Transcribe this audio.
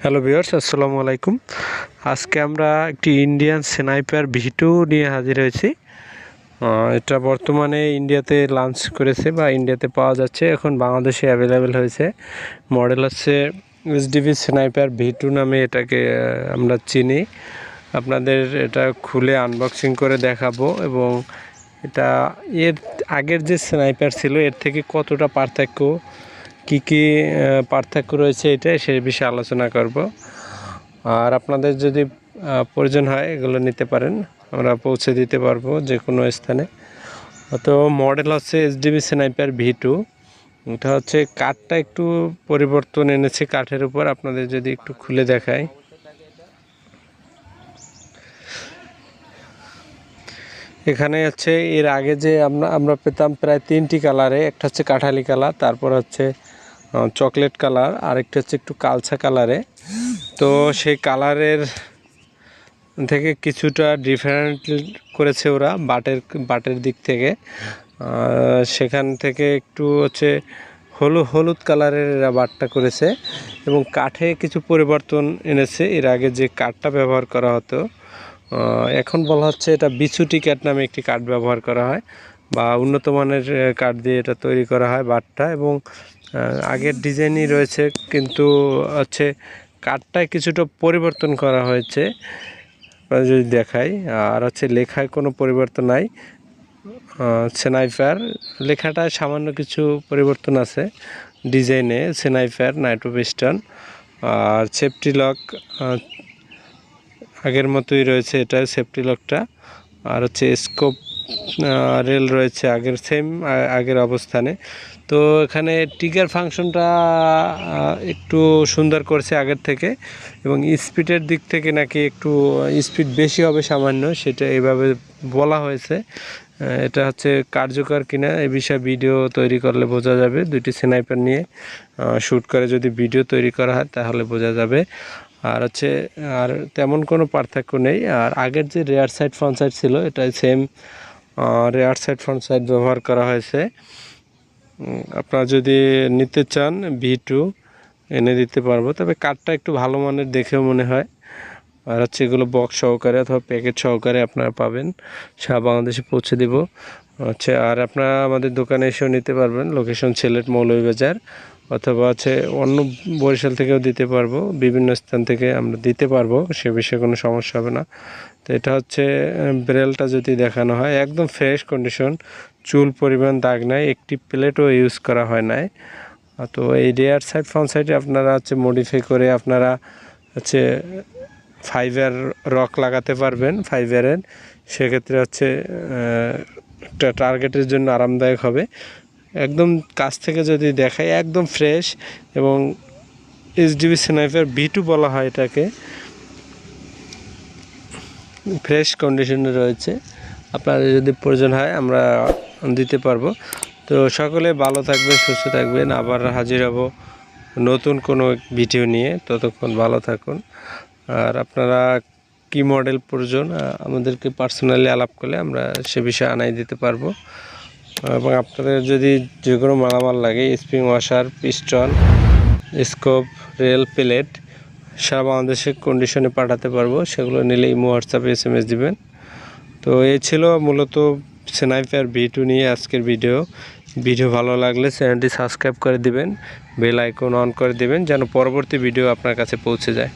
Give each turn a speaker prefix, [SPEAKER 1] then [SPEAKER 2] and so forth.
[SPEAKER 1] Hello viewers আসসালামু আলাইকুম। আজকে আমরা একটি ইন্ডিয়ান স্নাইপার ভিটু নিয়ে হাজির হয়েছি। এটা বর্তমানে ইন্ডিয়াতে লঞ্চ করেছে বা ইন্ডিয়াতে পাওয়া যাচ্ছে। এখন বাংলাদেশে অ্যাভেলেবেল হয়েছে। মডেল হচ্ছে এসডিভি স্নাইপার ভিটু নামে এটাকে আমরা চিনি। আপনাদের এটা খুলে আনবক্সিং করে দেখাবো এবং এটা এর আগের যে স্নাইপার ছিল, এর থেকে কতটা পার্থক্য কি কি পার্থক্য রয়েছে এটা, সে বিষয়ে আলোচনা করব। আর আপনাদের যদি প্রয়োজন হয় এগুলো নিতে পারেন, আমরা পৌঁছে দিতে পারব যে কোনো স্থানে। তো মডেল হচ্ছে এসডিবি স্নাইপার ভি টু। এটা হচ্ছে কাঠটা একটু পরিবর্তন এনেছে কাঠের উপর, আপনাদের যদি একটু খুলে দেখায় এখানে হচ্ছে এর আগে যে আমরা আমরা পেতাম প্রায় তিনটি কালারে, একটা হচ্ছে কাঠালি কালার, তারপর হচ্ছে চকলেট কালার, আরেকটা হচ্ছে একটু কালচা কালারে। তো সেই কালারের থেকে কিছুটা ডিফারেন্ট করেছে ওরা, বাটের বাটের দিক থেকে। সেখান থেকে একটু হচ্ছে হলু, হলুদ কালারের এরা বাটটা করেছে এবং কাঠে কিছু পরিবর্তন এনেছে। এর আগে যে কাঠটা ব্যবহার করা হতো এখন বলা হচ্ছে এটা বিছুটি কাঠ নামে একটি কাঠ ব্যবহার করা হয় বা উন্নত মানের কাঠ দিয়ে এটা তৈরি করা হয় বাটটা এবং আগের ডিজাইনই রয়েছে কিন্তু হচ্ছে কাঠটায় কিছুটা পরিবর্তন করা হয়েছে যদি দেখাই, আর হচ্ছে লেখায় কোনো পরিবর্তন নাই সেনাইফার লেখাটায় সামান্য কিছু পরিবর্তন আছে ডিজাইনে সেনাইফার নাইট্রোপিস্টন, আর সেফটি লক আগের মতোই রয়েছে এটা সেফটি লকটা আর হচ্ছে স্কোপ রেল রয়েছে আগের সেম আগের অবস্থানে। তো এখানে টিগার ফাংশনটা একটু সুন্দর করছে আগের থেকে। এবং স্পিডের দিক থেকে নাকি একটু স্পিড বেশি হবে সামান্য, সেটা এভাবে বলা হয়েছে। এটা হচ্ছে কার্যকর কিনা এ বিষয়ে ভিডিও তৈরি করলে বোঝা যাবে। দুইটি স্নাইপার নিয়ে শ্যুট করে যদি ভিডিও তৈরি করা হয়, তাহলে বোঝা যাবে। আর হচ্ছে, আর তেমন কোনো পার্থক্য নেই। আর আগের যে রেয়ার সাইড ফ্রন্ট সাইড ছিল এটা same rear side front side ব্যবহার করা হয়েছে। আপনারা যদি নিতে চান ভি টু এনে দিতে পারব। তবে কাঠটা একটু ভালো মানের দেখেও মনে হয়। আর হচ্ছে এগুলো বক্স সহকারে অথবা প্যাকেট সহকারে আপনারা পাবেন। সারা বাংলাদেশে পৌঁছে দিব। আচ্ছা আর আপনারা আমাদের দোকানে এসেও নিতে পারবেন। লোকেশন সিলেট মৌলভীবাজার অথবা হচ্ছে অন্য বরিশাল থেকেও দিতে পারব, বিভিন্ন স্থান থেকে আমরা দিতে পারব, সে বিষয়ে কোনো সমস্যা হবে না। তো এটা হচ্ছে ব্রেলটা যদি দেখানো হয়, একদম ফ্রেশ কন্ডিশন চুল পরিমাণ দাগ নাই, একটি প্লেটও ইউজ করা হয় নাই। তো এই রেয়ার সাইড ফ্রন্ট সাইডে আপনারা হচ্ছে মডিফাই করে আপনারা হচ্ছে ফাইবার রক লাগাতে পারবেন ফাইবারের সেক্ষেত্রে হচ্ছে একটা টার্গেটের জন্য আরামদায়ক হবে। একদম কাছ থেকে যদি দেখাই, একদম ফ্রেশ এবং এইচডিবি স্নাইপার বি টু বলা হয় এটাকে। ফ্রেশ কন্ডিশনে রয়েছে। আপনাদের যদি প্রয়োজন হয়, আমরা দিতে পারব। তো সকলে ভালো থাকবেন, সুস্থ থাকবেন। আবার হাজির হব নতুন কোনো ভিডিও নিয়ে। ততক্ষণ ভালো থাকুন। আর আপনারা কি মডেল প্রয়োজন আমাদেরকে পার্সোনালি আলাপ করলে আমরা সে বিষয়ে আনাই দিতে পারব। এবং আপনাদের যদি যে কোনো মালামাল লাগে spring washer piston scope rail plate সারা বাংলাদেশে কন্ডিশনে পাঠাতে পারব। সেগুলো নিলে ইমো হোয়াটসঅ্যাপে এস এম এস দিবেন। তো এই ছিল মূলত স্নাইপার ভি টু নিয়ে আজকের ভিডিও ভিডিও ভালো লাগলে চ্যানেলটি সাবস্ক্রাইব করে দিবেন বেল আইকন অন করে দিবেন, যেন পরবর্তী ভিডিও আপনার কাছে পৌঁছে যায়।